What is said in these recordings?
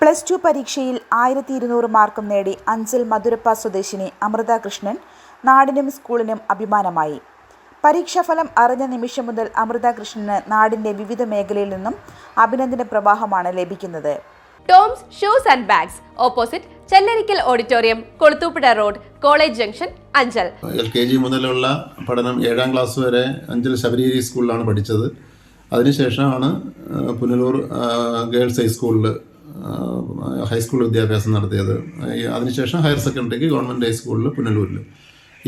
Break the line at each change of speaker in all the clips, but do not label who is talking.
Plus two പരീക്ഷയിൽ ആയിരത്തി ഇരുന്നൂറ് മാർക്കും നേടി അഞ്ചൽ മധുരപ്പ സ്വദേശിനി അമൃത കൃഷ്ണൻ നാടിനും സ്കൂളിനും അഭിമാനമായി. പരീക്ഷാഫലം അറിഞ്ഞ നിമിഷം മുതൽ അമൃത കൃഷ്ണന് നാടിന്റെ വിവിധ മേഖലയിൽ നിന്നും അഭിനന്ദന പ്രവാഹമാണ് ലഭിക്കുന്നത്.
Toms shoes and bags opposite Chellarikkal auditorium Kulathupuzha road college junction Anchal.
L K G മുതലുള്ള പഠനം ഏഴാം ക്ലാസ് വരെ അഞ്ചൽ ശബരിഗിരി സ്കൂളിലാണ് പഠിച്ചത്. അതിനുശേഷമാണ് പുനലൂർ ഗേൾസ് ഹൈസ്കൂളിൽ ഹൈസ്കൂൾ വിദ്യാഭ്യാസം നടത്തിയത്. അതിനുശേഷം ഹയർ സെക്കൻഡറിക്ക് ഗവൺമെന്റ് ഹൈസ്കൂളിൽ പുനലൂരിൽ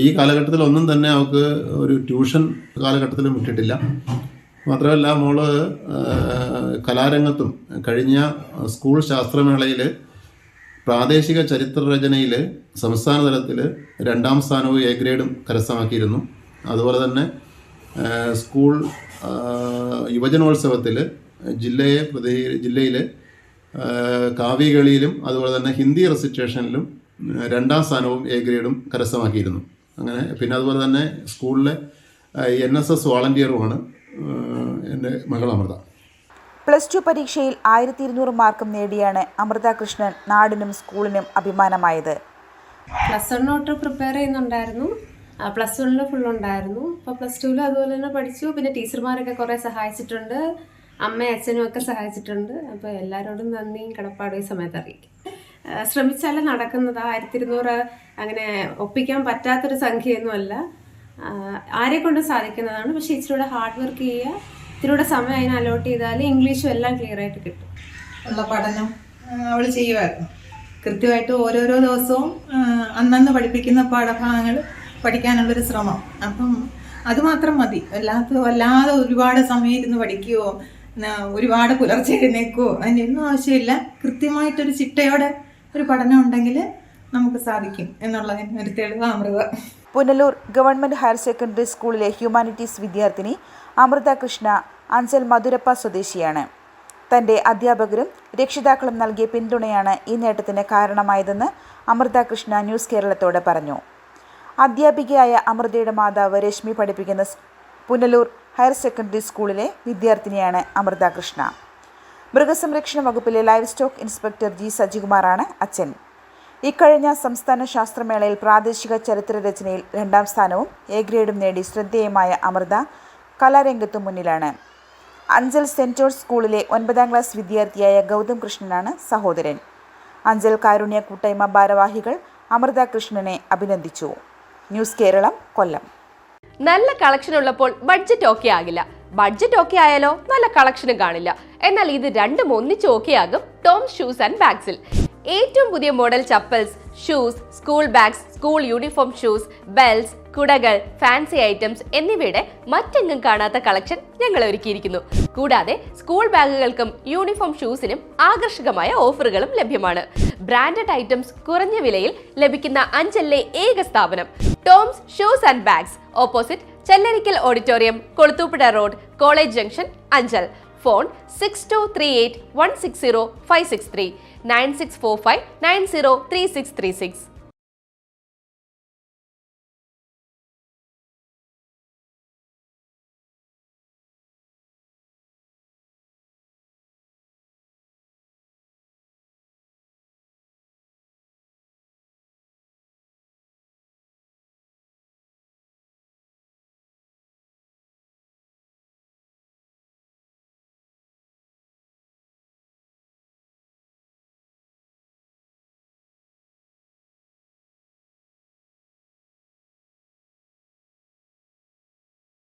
ഈ കാലഘട്ടത്തിൽ ഒന്നും തന്നെ അവൾക്ക് ഒരു ട്യൂഷൻ കാലഘട്ടത്തിലും വിട്ടിട്ടില്ല. മാത്രമല്ല മോൾ കലാരംഗത്തും കഴിഞ്ഞ സ്കൂൾ ശാസ്ത്രമേളയിൽ പ്രാദേശിക ചരിത്രരചനയിൽ സംസ്ഥാന തലത്തിൽ രണ്ടാം സ്ഥാനവും എ ഗ്രേഡും കരസ്ഥമാക്കിയിരുന്നു. അതുപോലെ തന്നെ സ്കൂൾ യുവജനോത്സവത്തിൽ ജില്ലയെ പ്രതി ജില്ലയിൽ കാവ്യകളിയിലും അതുപോലെ തന്നെ ഹിന്ദി റെസിറ്റേഷനിലും രണ്ടാം സ്ഥാനവും എ ഗ്രേഡും കരസ്ഥമാക്കിയിരുന്നു. അങ്ങനെ പിന്നെ അതുപോലെ തന്നെ സ്കൂളിലെ എൻ എസ് എസ് വാളണ്ടിയറുമാണ് എന്റെ മകൾ അമൃത.
പ്ലസ് ടു പരീക്ഷയിൽ ആയിരത്തി ഇരുന്നൂറ് മാർക്കും നേടിയാണ് അമൃത കൃഷ്ണൻ നാടിനും സ്കൂളിനും അഭിമാനമായത്.
പ്ലസ് വണ്ണോട്ട് പ്രിപ്പയർ ചെയ്യുന്നുണ്ടായിരുന്നു. പ്ലസ് വണ്ണിൽ ഫുൾ ഉണ്ടായിരുന്നു. അപ്പോൾ പ്ലസ് ടുവിൽ അതുപോലെ തന്നെ പഠിച്ചു. പിന്നെ ടീച്ചർമാരൊക്കെ കുറേ സഹായിച്ചിട്ടുണ്ട്. അമ്മയും അച്ഛനും ഒക്കെ സഹായിച്ചിട്ടുണ്ട്. അപ്പോൾ എല്ലാവരോടും നന്ദിയും കടപ്പാടും ഈ സമയത്ത് അറിയിക്കും. ശ്രമിച്ചാലേ നടക്കുന്നത്. ആയിരത്തി ഇരുന്നൂറ് അങ്ങനെ ഒപ്പിക്കാൻ പറ്റാത്തൊരു സംഖ്യയൊന്നുമല്ല. ആരെ കൊണ്ട് സാധിക്കുന്നതാണ്. പക്ഷേ ഇച്ചിരൂടെ ഹാർഡ് വർക്ക് ചെയ്യുക ഇത്തിരിയുടെ സമയം അതിന് അലോട്ട് ചെയ്താൽ ഇംഗ്ലീഷും എല്ലാം ക്ലിയർ ആയിട്ട് കിട്ടും.
ഉള്ള പഠനം അവൾ ചെയ്യുമായിരുന്നു. കൃത്യമായിട്ട് ഓരോരോ ദിവസവും അന്നന്ന് പഠിപ്പിക്കുന്ന പാഠഭാഗങ്ങൾ പഠിക്കാനുള്ളൊരു ശ്രമം. അപ്പം അതുമാത്രം മതി. അല്ലാത്ത അല്ലാതെ ഒരുപാട് സമയം ഇരുന്ന് പഠിക്കുകയോ ഒരുപാട് പുലർച്ചെ എഴുന്നേക്കോ? അതിനൊന്നും ആവശ്യമില്ല. കൃത്യമായിട്ടൊരു ചിട്ടയോടെ ഒരു പഠനം ഉണ്ടെങ്കിൽ നമുക്ക് സാധിക്കും എന്നുള്ളതിന് ഒരു തെളിവ് Amrutha.
Punalur government higher secondary സ്കൂളിലെ ഹ്യൂമാനിറ്റീസ് വിദ്യാർത്ഥിനി അമൃത കൃഷ്ണ അഞ്ചൽ മധുരപ്പ സ്വദേശിയാണ്. തന്റെ അധ്യാപകരും രക്ഷിതാക്കളും നൽകിയ പിന്തുണയാണ് ഈ നേട്ടത്തിന് കാരണമായതെന്ന് അമൃത കൃഷ്ണ ന്യൂസ് കേരളത്തോട് പറഞ്ഞു. അധ്യാപികയായ അമൃതയുടെ മാതാവ് രശ്മി പഠിപ്പിക്കുന്ന പുനലൂർ ഹയർ സെക്കൻഡറി സ്കൂളിലെ വിദ്യാർത്ഥിനിയാണ് അമൃത കൃഷ്ണ. മൃഗസംരക്ഷണ വകുപ്പിലെ ലൈവ് സ്റ്റോക്ക് ഇൻസ്പെക്ടർ ജി സജികുമാറാണ് അച്ഛൻ. ഇക്കഴിഞ്ഞ സംസ്ഥാന ശാസ്ത്രമേളയിൽ പ്രാദേശിക ചരിത്ര രചനയിൽ രണ്ടാം സ്ഥാനവും എ ഗ്രേഡും നേടി ശ്രദ്ധേയമായ അമൃത കലാരംഗത്തു മുന്നിലാണ്. അഞ്ചൽ സെന്റ് ജോർജ് സ്കൂളിലെ ഒൻപതാം ക്ലാസ് വിദ്യാർത്ഥിയായ ഗൗതം കൃഷ്ണനാണ് സഹോദരൻ. അഞ്ചൽ കാരുണ്യ കൂട്ടായ്മ ഭാരവാഹികൾ അമൃത കൃഷ്ണനെ അഭിനന്ദിച്ചു. ന്യൂസ് കേരളം കൊല്ലം.
നല്ല കളക്ഷൻ ഉള്ളപ്പോൾ ബഡ്ജറ്റ് ഓക്കെ ആകില്ല. ബഡ്ജറ്റ് ഓക്കെ ആയാലോ നല്ല കളക്ഷനും കാണില്ല. എന്നാൽ ഇത് രണ്ടും ഒന്നിച്ച് ഓക്കെ ആകും ടോം ഷൂസ് ആൻഡ് ബാഗ്സിൽ ഏറ്റവും പുതിയ model chappals shoes school bags school uniform shoes belts കുടകൾ ഫാൻസി ഐറ്റംസ് എന്നിവയുടെ മറ്റെങ്ങും കാണാത്ത കളക്ഷൻ ഞങ്ങൾ ഒരുക്കിയിരിക്കുന്നു. കൂടാതെ സ്കൂൾ ബാഗുകൾക്കും യൂണിഫോം ഷൂസിനും ആകർഷകമായ ഓഫറുകളും ലഭ്യമാണ്. ബ്രാൻഡഡ് ഐറ്റംസ് കുറഞ്ഞ വിലയിൽ ലഭിക്കുന്ന അഞ്ചല്ലേ ഏക സ്ഥാപനം. Toms shoes and bags opposite Chellarikkal auditorium Kulathupuzha road college junction Anchal phone six two three eight one six zero five six three nine six four five nine zero three six three six